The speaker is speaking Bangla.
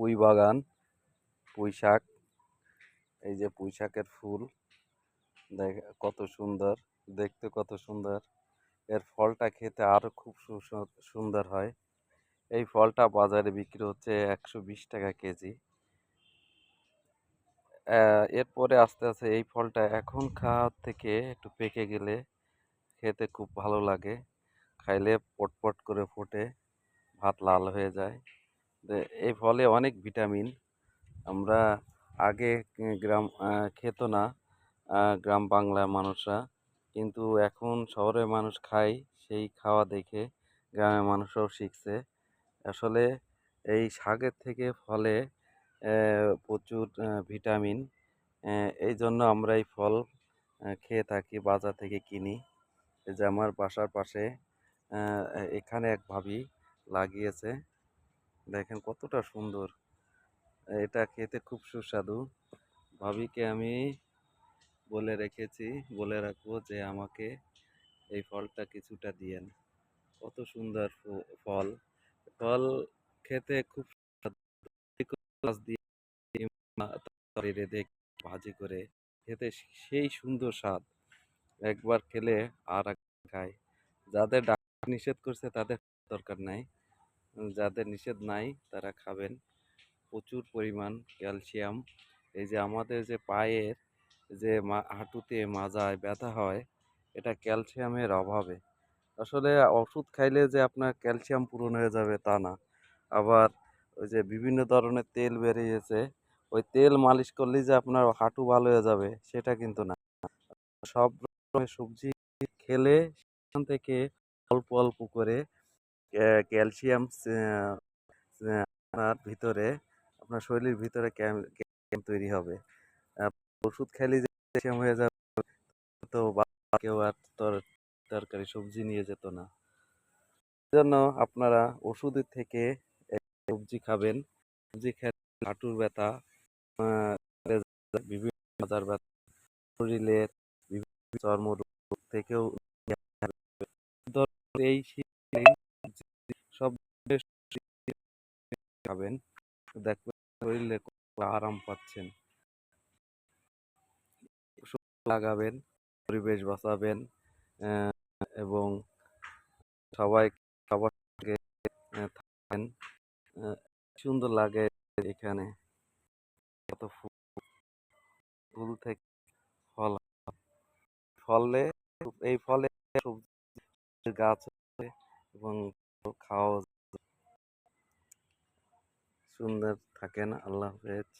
পুঁই বাগান, পুঁই শাক, এই যে পুঁই শাকের ফুল, দেখ, কত সুন্দর, দেখতে কত সুন্দর। এর ফলটা খেতে আরও খুব সুন্দর হয়। এই ফলটা বাজারে বিক্রি হচ্ছে একশো বিশ টাকা কেজি। এরপরে আস্তে আস্তে এই ফলটা এখন খাওয়ার থেকে একটু পেকে গেলে খেতে খুব ভালো লাগে। খাইলে পটপট করে ফোটে, ভাত লাল হয়ে যায়। এই ফলে অনেক ভিটামিন আমরা আগে গ্রাম খেত না। গ্রাম বাংলার মানুষরা। কিন্তু এখন শহরের মানুষ খায়, সেই খাওয়া দেখে গ্রামের মানুষরাও শিখছে। আসলে এই শাকের থেকে ফলে প্রচুর ভিটামিন এই জন্য আমরা এই ফল খেয়ে থাকি, বাজার থেকে কিনি। এই যে আমার বাসার পাশে এখানে এক ভাবি লাগিয়েছে। দেখেন কতটা সুন্দর। এটা খেতে খুব সুস্বাদু। ভাবিকে আমি বলে রেখেছি, বলে রাখব যে আমাকে এই ফলটা কিছুটা দিয়েন। কত সুন্দর ফল। ফল খেতে খুব দিয়ে তরকারি ভাজি করে খেতে সেই সুন্দর স্বাদ। একবার খেলে আর খায়। যাদের ডাক্তার নিষেধ করছে তাদের দরকার নাই। যাদের নিষেধ নাই, তারা খাবেন। প্রচুর পরিমাণ ক্যালসিয়াম। এই যে আমাদের যে পায়ের যে হাঁটুতে মাজায় ব্যথা হয়, এটা ক্যালসিয়ামের অভাবে। আসলে ওষুধ খাইলে যে আপনার ক্যালসিয়াম পূরণ হয়ে যাবে তা না। আবার ওই যে বিভিন্ন ধরনের তেল বেরিয়েছে, ওই তেল মালিশ করলেই যে আপনার হাঁটু ভালো হয়ে যাবে, সেটা কিন্তু না। সব রকমের সবজি খেলে সেখান থেকে অল্প অল্প করে ক্যালসিয়াম আপনার ভিতরে, আপনার শরীরের ভিতরে ক্যালসিয়াম তৈরি হবে। ওষুধ খেলে যে ক্যালসিয়াম হয়ে যাবে, তো কেউ আর তর- তরকারি, সবজি নিয়ে যেত না। জন্য আপনারা ওষুধের থেকে সবজি খাবেন। সবজি খেলে হাঁটুর ব্যথা বিভিন্ন মাজার ব্যথা শরীরের বিভিন্ন চর্মরোগ থেকেও এই শীতে সব খাবেন। দেখবেন শরীরে আরাম পাচ্ছেন। লাগাবেন, পরিবেশ বাঁচাবেন এবং সবাই সবার সঙ্গে থাকেন সুন্দর লাগে এখানে। কত ফুল থেকে ফল ফলে এই ফলে গাছ এবং খাওয়া সুন্দর থাকেন আল্লাহ হাফেজ।